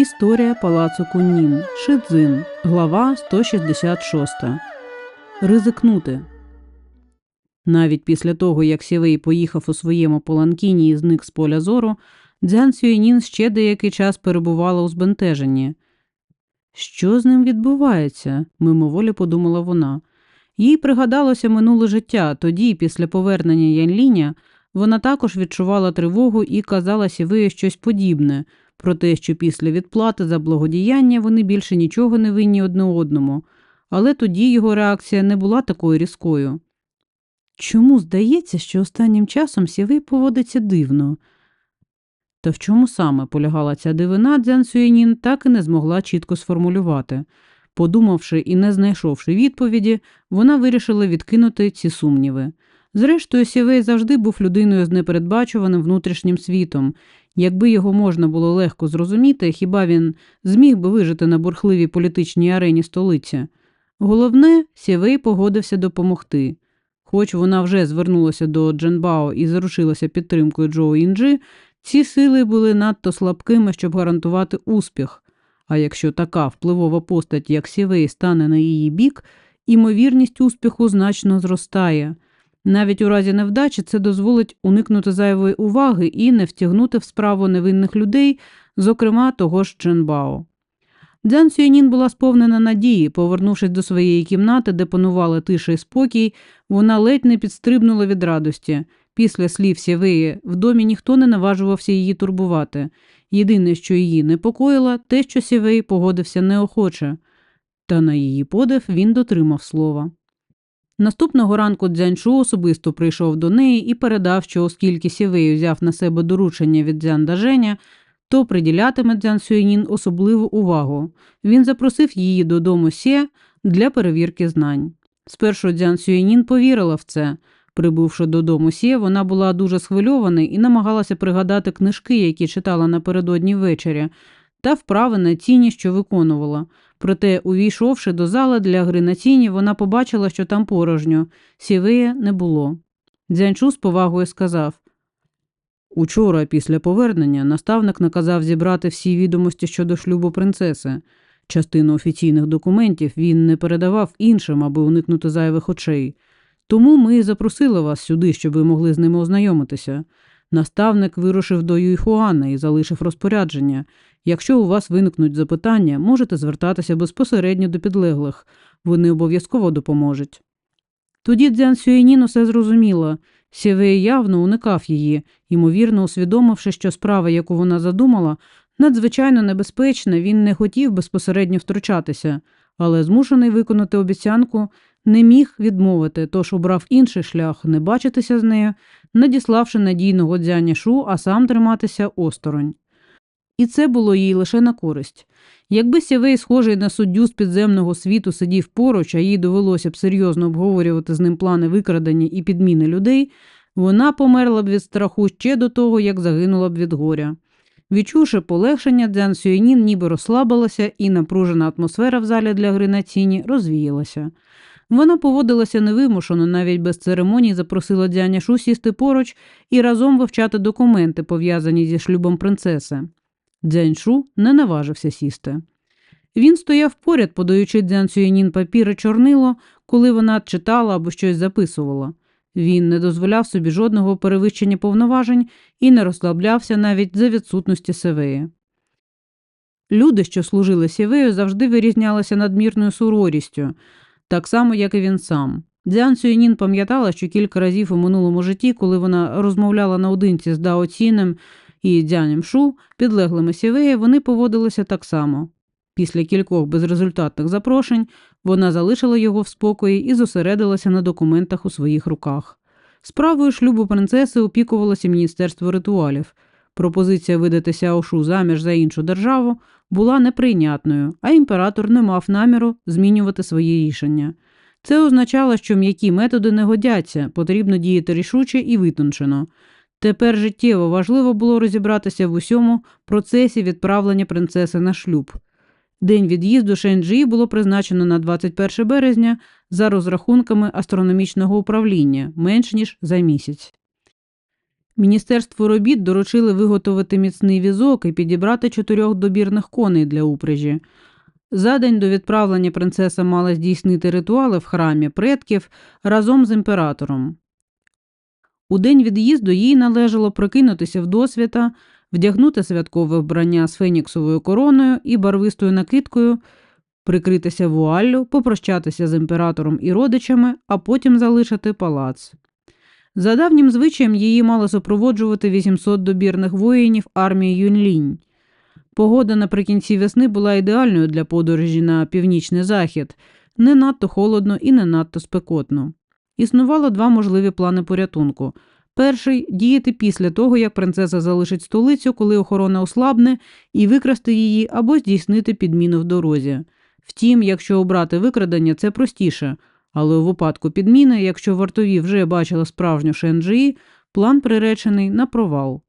Історія палацу Куннін. Шидзин. Глава 166. Ризикнути. Навіть після того, як Сєвей поїхав у своєму поланкіні і зник з поля зору, Дзян Сюєнін ще деякий час перебувала у збентеженні. Що з ним відбувається? мимоволі подумала вона. Їй пригадалося минуле життя, тоді, після повернення Янліня, вона також відчувала тривогу і казала Сєвею щось подібне про те, що після відплати за благодіяння вони більше нічого не винні одне одному, але тоді його реакція не була такою різкою. Чому здається, що останнім часом Сєвей поводиться дивно? Та в чому саме полягала ця дивина, Дзян Сюєнін так і не змогла чітко сформулювати. Подумавши і не знайшовши відповіді, вона вирішила відкинути ці сумніви. Зрештою, Сєвей завжди був людиною з непередбачуваним внутрішнім світом. Якби його можна було легко зрозуміти, хіба він зміг би вижити на бурхливій політичній арені столиці? Головне, Сєвей погодився допомогти. Хоч вона вже звернулася до Дженбао і заручилася підтримкою Джоу Інджи, ці сили були надто слабкими, щоб гарантувати успіх. А якщо така впливова постать, як Сєвей, стане на її бік, імовірність успіху значно зростає. Навіть у разі невдачі це дозволить уникнути зайвої уваги і не втягнути в справу невинних людей, зокрема того ж Ченбао. Дзян Сюєнін була сповнена надії, повернувшись до своєї кімнати, де панували тиша і спокій, вона ледь не підстрибнула від радості. Після слів Сєвеї в домі ніхто не наважувався її турбувати. Єдине, що її непокоїло, те, що Сєвей погодився неохоче, та на її подив він дотримав слова. Наступного ранку Дзянчу особисто прийшов до неї і передав, що оскільки Сєвей взяв на себе доручення від Дзян Даженя, то приділятиме Дзян Сюєнін особливу увагу. Він запросив її додому Сє для перевірки знань. Спершу Дзян Сюєнін повірила в це. Прибувши додому Сє, вона була дуже схвильована і намагалася пригадати книжки, які читала напередодні ввечері, та вправи на тіні, що виконувала. Проте, увійшовши до зали для гри на тіні, вона побачила, що там порожньо, сівея не було. Дзянчу з повагою сказав Учора, після повернення, наставник наказав зібрати всі відомості щодо шлюбу принцеси. Частину офіційних документів він не передавав іншим, аби уникнути зайвих очей. Тому ми запросили вас сюди, щоб ви могли з ними ознайомитися. Наставник вирушив до Юйхуана і залишив розпорядження. Якщо у вас виникнуть запитання, можете звертатися безпосередньо до підлеглих, вони обов'язково допоможуть. Тоді Дзян Сюєнін усе зрозуміла. Сєвей явно уникав її, ймовірно, усвідомивши, що справа, яку вона задумала, надзвичайно небезпечна, він не хотів безпосередньо втручатися, але змушений виконати обіцянку не міг відмовити, тож обрав інший шлях не бачитися з нею, надіславши надійного дзяня шу, а сам триматися осторонь. І це було їй лише на користь. Якби Сєвей, схожий на суддю з підземного світу, сидів поруч, а їй довелося б серйозно обговорювати з ним плани викрадення і підміни людей, вона померла б від страху ще до того, як загинула б від горя. Відчувши полегшення, Дзян Сюєнін ніби розслабилася, і напружена атмосфера в залі для гри на ціні розвіялася. Вона поводилася невимушено, навіть без церемоній запросила Дзяня Шу сісти поруч і разом вивчати документи, пов'язані зі шлюбом принцеси. Дзяньшу не наважився сісти. Він стояв поряд, подаючи Дзян Сюєнін папір і чорнило, коли вона читала або щось записувала. Він не дозволяв собі жодного перевищення повноважень і не розслаблявся навіть за відсутності севеї. Люди, що служили сівею, завжди вирізнялися надмірною суворістю, так само, як і він сам. Дзян Сюєнін пам'ятала, що кілька разів у минулому житті, коли вона розмовляла наодинці з Дао Цінем і Дзянем Шу, підлеглими сівеї, вони поводилися так само. Після кількох безрезультатних запрошень вона залишила його в спокої і зосередилася на документах у своїх руках. Справою шлюбу принцеси опікувалося Міністерство ритуалів. Пропозиція видати Сяошу заміж за іншу державу була неприйнятною, а імператор не мав наміру змінювати свої рішення. Це означало, що м'які методи не годяться, потрібно діяти рішуче і витончено. Тепер життєво важливо було розібратися в усьому процесі відправлення принцеси на шлюб. День від'їзду Шенджі було призначено на 21 березня за розрахунками астрономічного управління менш ніж за місяць. Міністерству робіт доручили виготовити міцний візок і підібрати чотирьох добірних коней для упряжі. За день до відправлення принцеса мала здійснити ритуали в храмі предків разом з імператором. У день від'їзду їй належало прокинутися в досвіта, вдягнути святкове вбрання з феніксовою короною і барвистою накидкою, прикритися вуаллю, попрощатися з імператором і родичами, а потім залишити палац. За давнім звичаєм її мало супроводжувати 800 добірних воїнів армії Юнлінь. Погода наприкінці весни була ідеальною для подорожі на північний захід, не надто холодно і не надто спекотно. Існувало два можливі плани порятунку. Перший діяти після того, як принцеса залишить столицю, коли охорона ослабне, і викрасти її або здійснити підміну в дорозі. Втім, якщо обрати викрадення, це простіше, але у випадку підміни, якщо вартові вже бачили справжню Шенджії, план приречений на провал.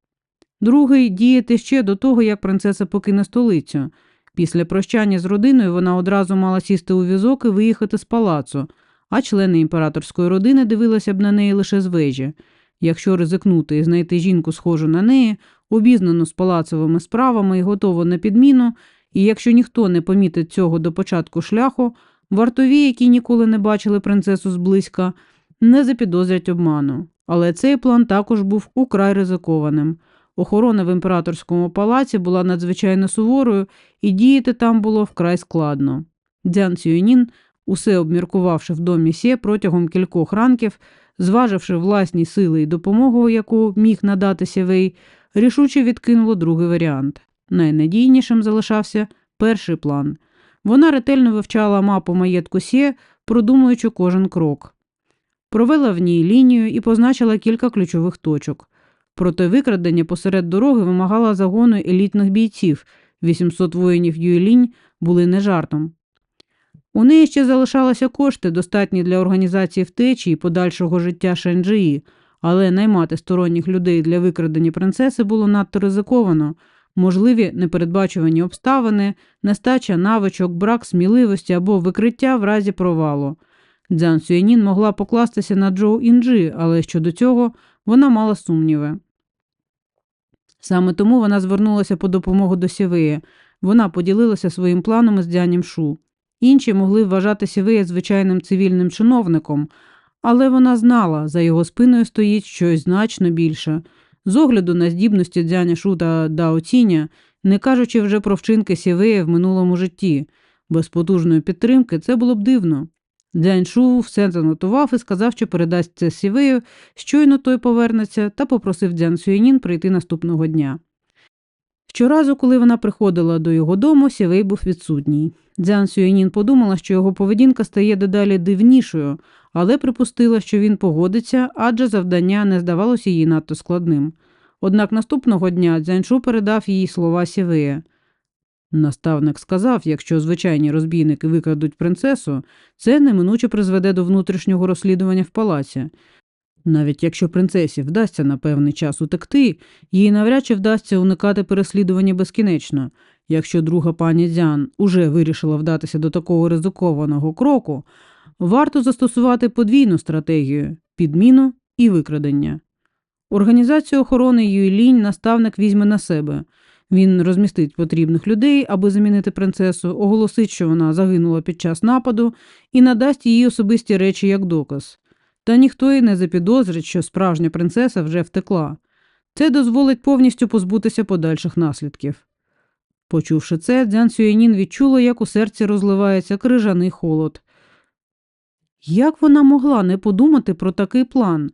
Другий діяти ще до того, як принцеса покине столицю. Після прощання з родиною вона одразу мала сісти у візок і виїхати з палацу, а члени імператорської родини дивилися б на неї лише з вежі. Якщо ризикнути і знайти жінку, схожу на неї, обізнану з палацовими справами і готову на підміну, і якщо ніхто не помітить цього до початку шляху, вартові, які ніколи не бачили принцесу зблизька, не запідозрять обману. Але цей план також був украй ризикованим. Охорона в імператорському палаці була надзвичайно суворою, і діяти там було вкрай складно. Дзян Цюєнін, усе обміркувавши в домі Сє протягом кількох ранків, зваживши власні сили і допомогу, яку міг надати Сєвей, рішуче відкинуло другий варіант. Найнадійнішим залишався перший план. Вона ретельно вивчала мапу маєтку Сє, продумуючи кожен крок. Провела в ній лінію і позначила кілька ключових точок. Проте викрадення посеред дороги вимагало загону елітних бійців. 800 воїнів Юйлінь були не жартом. У неї ще залишалися кошти, достатні для організації втечі і подальшого життя Шенджиї, але наймати сторонніх людей для викрадення принцеси було надто ризиковано. Можливі непередбачувані обставини, нестача навичок, брак сміливості або викриття в разі провалу. Дзян Сюєнін могла покластися на Джоу Інджі, але щодо цього вона мала сумніви. Саме тому вона звернулася по допомогу до Сівея. Вона поділилася своїм планом із Дзянім Шу. Інші могли вважати Сівея звичайним цивільним чиновником, але вона знала, за його спиною стоїть щось значно більше. З огляду на здібності Дзяня Шу та Дао не кажучи вже про вчинки Сівея в минулому житті, без потужної підтримки це було б дивно. Дзяньшу все занотував і сказав, що передасть це Сівею, щойно той повернеться, та попросив Дзян Сюєнін прийти наступного дня. Щоразу, коли вона приходила до його дому, Сівей був відсутній. Дзян Сюєнін подумала, що його поведінка стає дедалі дивнішою, але припустила, що він погодиться, адже завдання не здавалося їй надто складним. Однак наступного дня Дзяньшу передав їй слова Сівея. Наставник сказав, якщо звичайні розбійники викрадуть принцесу, це неминуче призведе до внутрішнього розслідування в палаці. Навіть якщо принцесі вдасться на певний час утекти, їй навряд чи вдасться уникати переслідування безкінечно. Якщо друга пані Дзян уже вирішила вдатися до такого ризикованого кроку, варто застосувати подвійну стратегію підміну і викрадення. Організацію охорони Юйлінь наставник візьме на себе. Він розмістить потрібних людей, аби замінити принцесу, оголосить, що вона загинула під час нападу, і надасть її особисті речі як доказ. Та ніхто й не запідозрить, що справжня принцеса вже втекла. Це дозволить повністю позбутися подальших наслідків. Почувши це, Дзян Сюєнін відчула, як у серці розливається крижаний холод. Як вона могла не подумати про такий план?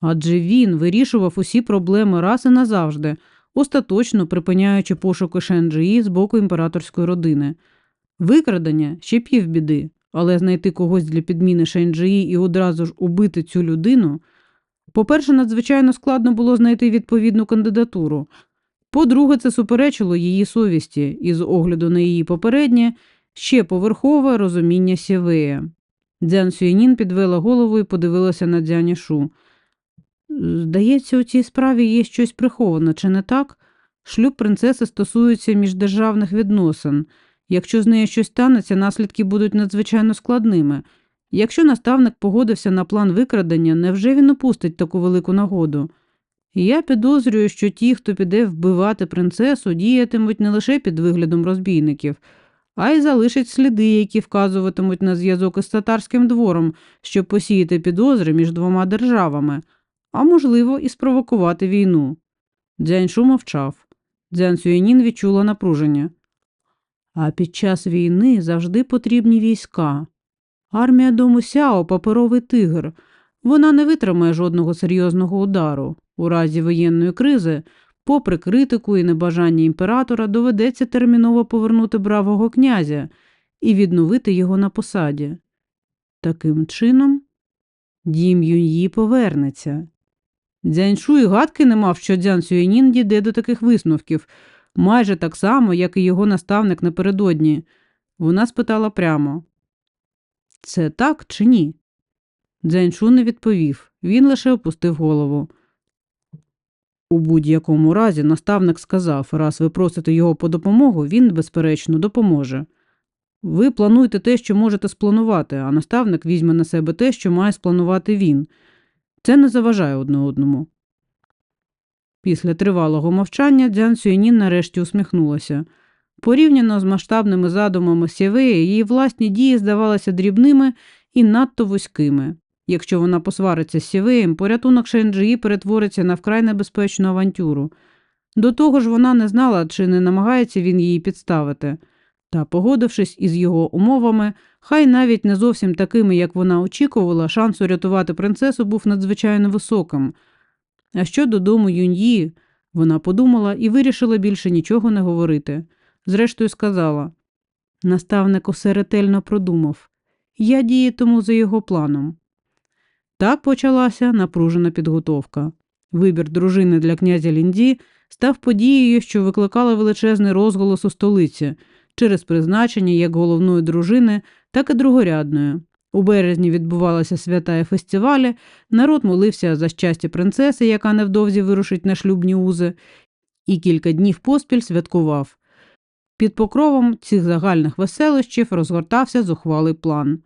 Адже він вирішував усі проблеми раз і назавжди, остаточно припиняючи пошуки Шенджії з боку імператорської родини. Викрадення ще півбіди, але знайти когось для підміни Шенджії і одразу ж убити цю людину. По-перше, надзвичайно складно було знайти відповідну кандидатуру. По-друге, це суперечило її совісті, і з огляду на її попереднє ще поверхове розуміння Сєвея. Дзян Сюєнін підвела голову і подивилася на дзяні Шу. Здається, у цій справі є щось приховане, чи не так? Шлюб принцеси стосується міждержавних відносин. Якщо з нею щось станеться, наслідки будуть надзвичайно складними. Якщо наставник погодився на план викрадення, невже він упустить таку велику нагоду? Я підозрюю, що ті, хто піде вбивати принцесу, діятимуть не лише під виглядом розбійників, а й залишать сліди, які вказуватимуть на зв'язок із татарським двором, щоб посіяти підозри між двома державами, а можливо, і спровокувати війну. Дзяньшу мовчав. Дзян Сюєнін відчула напруження. А під час війни завжди потрібні війська. Армія дому Сяо паперовий тигр. Вона не витримає жодного серйозного удару. У разі воєнної кризи, попри критику і небажання імператора, доведеться терміново повернути бравого князя і відновити його на посаді. Таким чином, дім Юньї повернеться. Дзяньшу і гадки не мав, що Дзян Сюєнін дійде до таких висновків, майже так само, як і його наставник напередодні. Вона спитала прямо Це так чи ні? Дзяньшу не відповів, він лише опустив голову. У будь-якому разі наставник сказав, раз ви просите його по допомогу, він, безперечно, допоможе. Ви плануєте те, що можете спланувати, а наставник візьме на себе те, що має спланувати він. Це не заважає одне одному. Після тривалого мовчання Дзян Сюєнін нарешті усміхнулася. Порівняно з масштабними задумами Сєвея, її власні дії здавалися дрібними і надто вузькими. Якщо вона посвариться з Сєвеєм, порятунок Шенджії перетвориться на вкрай небезпечну авантюру. До того ж, вона не знала, чи не намагається він її підставити. Та, погодившись із його умовами, хай навіть не зовсім такими, як вона очікувала, шанс урятувати принцесу був надзвичайно високим. А щодо дому Юньї, вона подумала і вирішила більше нічого не говорити. Зрештою, сказала наставник усе ретельно продумав я діятиму за його планом. Так почалася напружена підготовка. Вибір дружини для князя Лінді став подією, що викликала величезний розголос у столиці через призначення як головної дружини, так і другорядної. У березні відбувалися свята і фестивалі, народ молився за щастя принцеси, яка невдовзі вирушить на шлюбні узи, і кілька днів поспіль святкував. Під покровом цих загальних веселощів розгортався зухвалий план.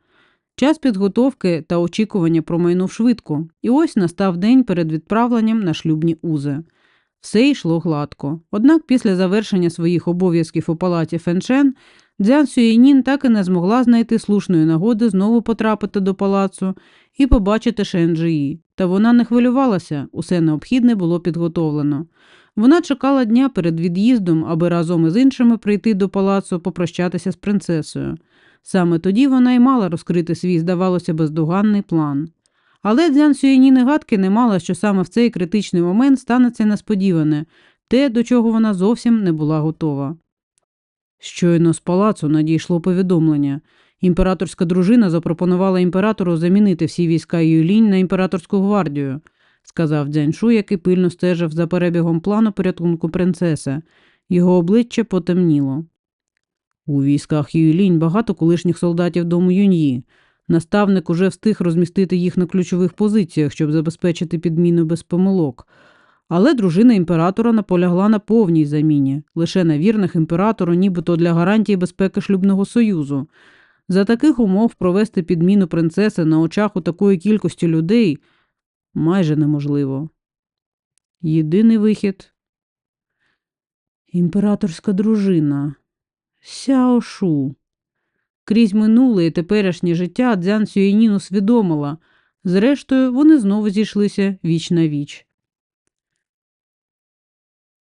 Час підготовки та очікування промайнув швидко, і ось настав день перед відправленням на шлюбні узи. Все йшло гладко. Однак після завершення своїх обов'язків у палаті Феншен Дзян Сюєнін так і не змогла знайти слушної нагоди знову потрапити до палацу і побачити Шенджиї. Та вона не хвилювалася, усе необхідне було підготовлено. Вона чекала дня перед від'їздом, аби разом із іншими прийти до палацу попрощатися з принцесою. Саме тоді вона й мала розкрити свій, здавалося, бездоганний план. Але Дзян Сюєні гадки не мала, що саме в цей критичний момент станеться несподіване, те, до чого вона зовсім не була готова. Щойно з палацу надійшло повідомлення. Імператорська дружина запропонувала імператору замінити всі війська Юлінь на імператорську гвардію, сказав Дзяньшу, який пильно стежив за перебігом плану порятунку принцеси. Його обличчя потемніло. У військах Юйлінь багато колишніх солдатів дому Юньї. Наставник уже встиг розмістити їх на ключових позиціях, щоб забезпечити підміну без помилок. Але дружина імператора наполягла на повній заміні, лише на вірних імператору, нібито для гарантії безпеки шлюбного союзу. За таких умов провести підміну принцеси на очах у такої кількості людей майже неможливо. Єдиний вихід імператорська дружина. Сяошу. Крізь минуле і теперішнє життя Дзян Сюєнін усвідомила. Зрештою, вони знову зійшлися віч на віч.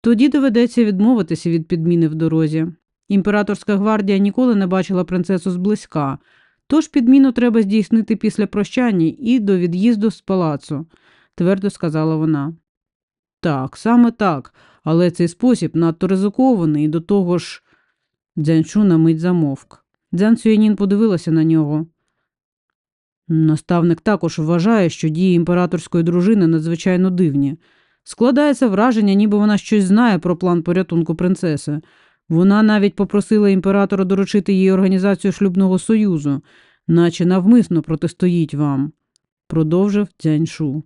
Тоді доведеться відмовитися від підміни в дорозі. Імператорська гвардія ніколи не бачила принцесу зблизька, тож підміну треба здійснити після прощання і до від'їзду з палацу, твердо сказала вона. Так, саме так, але цей спосіб надто ризикований і до того ж. Дзяншу на мить замовк. Дзян Цюєнін подивилася на нього. Наставник також вважає, що дії імператорської дружини надзвичайно дивні. Складається враження, ніби вона щось знає про план порятунку принцеси. Вона навіть попросила імператора доручити їй організацію шлюбного союзу, наче навмисно протистоїть вам, продовжив Дзяньшу.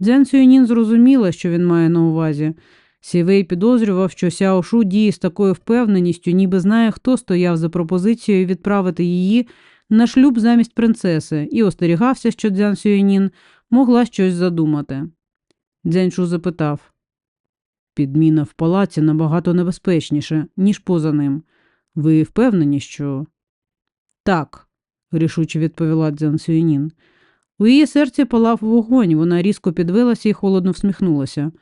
Дзян Цюєнін зрозуміла, що він має на увазі. Сівей підозрював, що Сяошу діє з такою впевненістю, ніби знає, хто стояв за пропозицією відправити її на шлюб замість принцеси, і остерігався, що Дзян Сюєнін могла щось задумати. Дзяньшу запитав. Підміна в палаці набагато небезпечніше, ніж поза ним. Ви впевнені, що. Так, рішуче відповіла Дзян Сюєнін. У її серці палав вогонь, вона різко підвелася і холодно всміхнулася.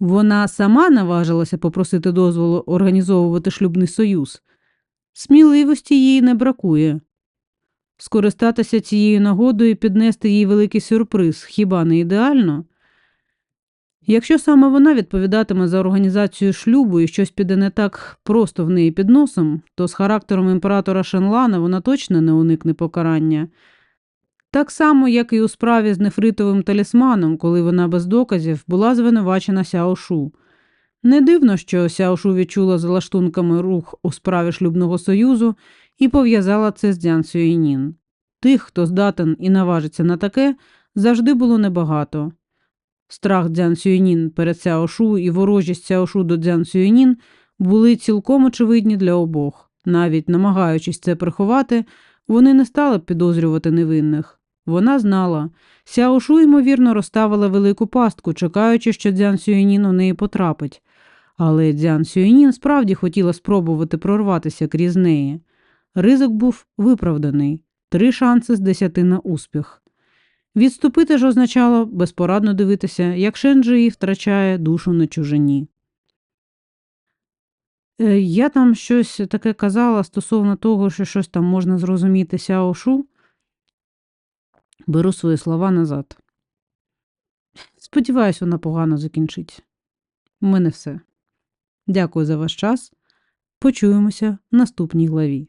Вона сама наважилася попросити дозволу організовувати шлюбний союз. Сміливості їй не бракує. Скористатися цією нагодою і піднести їй великий сюрприз хіба не ідеально? Якщо саме вона відповідатиме за організацію шлюбу і щось піде не так просто в неї під носом, то з характером імператора Шенлана вона точно не уникне покарання. Так само, як і у справі з нефритовим талісманом, коли вона без доказів була звинувачена Сяошу. Не дивно, що Сяошу відчула за лаштунками рух у справі шлюбного союзу і пов'язала це з Дзян Сюєнін. Тих, хто здатен і наважиться на таке, завжди було небагато. Страх Дзян Сюєнін перед Сяошу і ворожість Сяошу до Дзян Сюєнін були цілком очевидні для обох. Навіть намагаючись це приховати, вони не стали підозрювати невинних. Вона знала. Сяошу, ймовірно, розставила велику пастку, чекаючи, що Дзян Сюєнін у неї потрапить. Але Дзян Сюєнін справді хотіла спробувати прорватися крізь неї. Ризик був виправданий три шанси з десяти на успіх. Відступити ж означало безпорадно дивитися, як Шенджиї втрачає душу на чужині. Е, Я там щось таке казала стосовно того, що щось там можна зрозуміти Сяошу. Беру свої слова назад. Сподіваюсь, вона погано закінчить. У мене все. Дякую за ваш час. Почуємося в наступній главі.